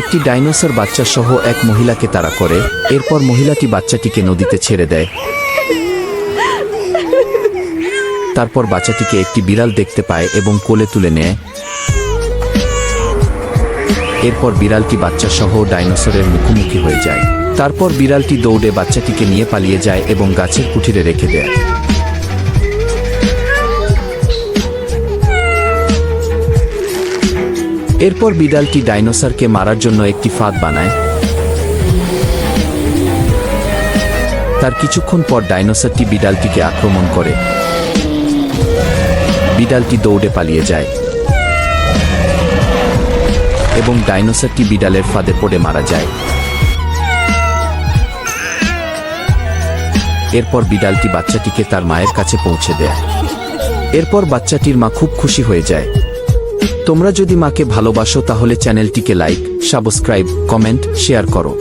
একটি ডাইনোসর বাচ্চা সহ এক মহিলাকে তাড়া করে। এরপর মহিলাটি বাচ্চাটিকে নদীতে ছেড়ে দেয়। তারপর বাচ্চাটিকে একটি বিড়াল দেখতে পায় এবং কোলে তুলে নেয়। এরপর বিড়ালটি বাচ্চা সহ ডাইনোসরের মুখোমুখি হয়ে যায়। তারপর বিড়ালটি দৌড়ে বাচ্চাটিকে নিয়ে পালিয়ে যায় এবং গাছের কুঠিরে রেখে দেয়। এরপর বিড়ালটি ডাইনোসরকে মারার জন্য একটি ফাঁদ বানায়। তার কিছুক্ষণ পর ডাইনোসরটি বিড়ালটিকে আক্রমণ করে। বিড়ালটি দৌড়ে পালিয়ে যায়। এবং ডাইনোসরটি বিড়ালের ফাঁদে পড়ে মারা যায়। এরপর বিড়ালটি বাচ্চাটিকে তার মায়ের কাছে পৌঁছে দেয়। এরপর বাচ্চাটির মা খুব খুশি হয়ে যায়। তোমরা যদি মাকে ভালোবাসো তাহলে চ্যানেলটিকে লাইক সাবস্ক্রাইব কমেন্ট শেয়ার করো।